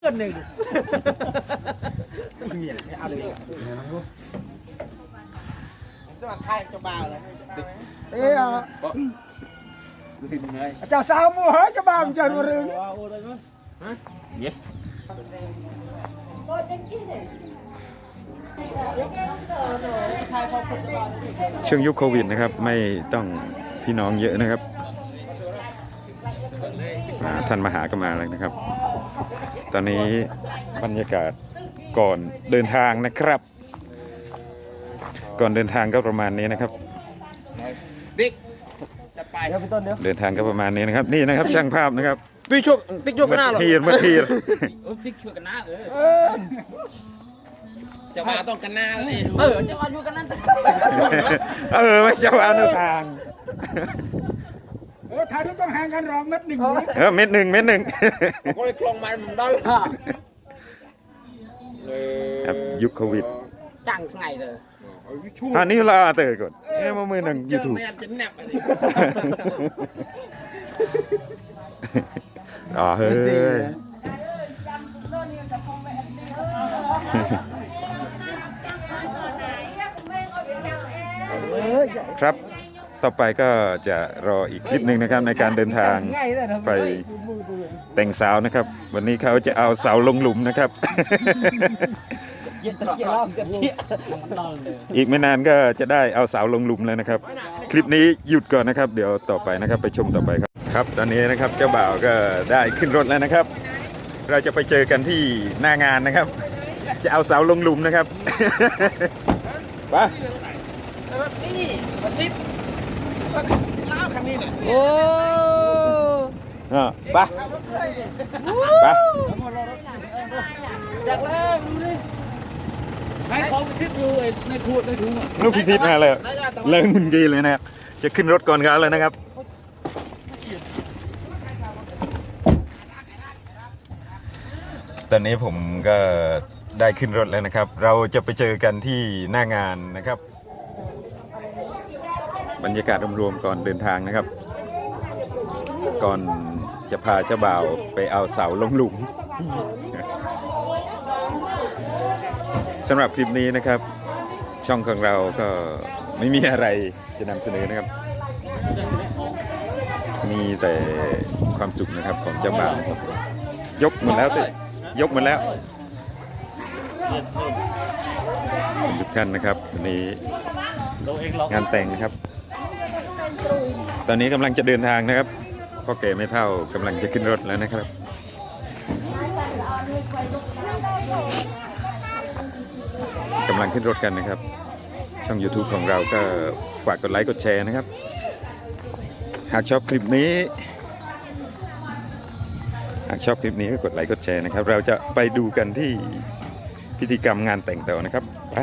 เกินหนึ่งเมียเอาเลยจะมาไทยจะบ่าวเลยเอ้ยเจ้าสาวมัวเหรอจะบ้ามันจะมาเรื่องช่วงยุคโควิดนะครับ ไม่ต้องพี่น้องเยอะนะครับอ่าท่านมาหาก็มาแล้วนะครับ ตอนนี้บรรยากาศก่อนเดินทางนะครับ ก่อนเดินทางก็ประมาณนี้นะครับบิ๊กจะไปเดี๋ยวพี่ต้นเดี๋ยวเดินทางก็ประมาณนี้นะครับ นี่นะครับช่างภาพนะครับติ๊กช่วติ๊กช่วงมาหน้าหรอทีมาทีติ๊กช่วยกันนะเออเออจะมาต้องกันหน้าแล้วนี่เออจะมาอยู่กันนั่นเออไม่เจ้าอนุทางเออ ถ่ายรูปต้องห่างกันรองเม็ดหนึ่งเออเม็ดหนึ่งเม็ดหนึ่งก็เลยคลองมันมันได้ครับยุคโควิด จังไงเลย อันนี้ลาเตอร์ก่อนเอ้ยมามือหนึ่งเจยูอทูบ แม่จะแนบอันนี้ อ๋อเฮ้ย ครับ ต่อไปก็จะรออีกคลิปหนึ่งนะครับในการเดินทางง่ายเลยนะไปแต่งสาวนะครับ วันนี้เขาจะเอาเสาลงหลุมนะครับเย็นตะเกียบล้อมกันเที่ยอีกไม่นานก็จะได้เอาเสาลงหลุมเลยนะครับ คลิปนี้หยุดก่อนนะครับ เดี๋ยวต่อไปนะครับไปชมต่อไปครับครับ ตอนนี้นะครับเจ้าบ่าวก็ได้ขึ้นรถแล้วนะครับ เราจะไปเจอกันที่หน้างานนะครับ จะเอาเสาลงหลุมนะครับไป นี่มาจิ๊บล้าวคันนี้เนี่ยโอ้อะไปไปจากแล้วดูดิให้ของไปคิดดูไอ้ในขวดในถุงอะลูกพิทิศมาเลยเลิงมึนกีเลยนะครับ จะขึ้นรถก่อนเขาเลยนะครับตอนนี้ผมก็ได้ขึ้นรถแล้วนะครับ เราจะไปเจอกันที่หน้างานนะครับ บรรยากาศรวมๆก่อนเดินทางนะครับ ก่อนจะพาเจ้าบ่าวไปเอาเสาลงหลุมสำหรับคลิปนี้นะครับ ช่องของเราก็ไม่มีอะไรจะนำเสนอนะครับ มีแต่ความสุขนะครับของเจ้าบ่าวยกหมดแล้วติยกหมดแล้วทุกท่านนะครับวันนี้งานแต่งนะครับ ตอนนี้กำลังจะเดินทางนะครับพ่อแก่ไม่เท่ากำลังจะขึ้นรถแล้วนะครับ กำลังขึ้นรถกันนะครับ ช่อง YouTube ของเราก็ฝากกดไลค์กดแชร์นะครับ หากชอบคลิปนี้ หากชอบคลิปนี้ก็กดไลค์กดแชร์นะครับ เราจะไปดูกันที่พิธีกรรมงานแต่งต่อนะครับ ไป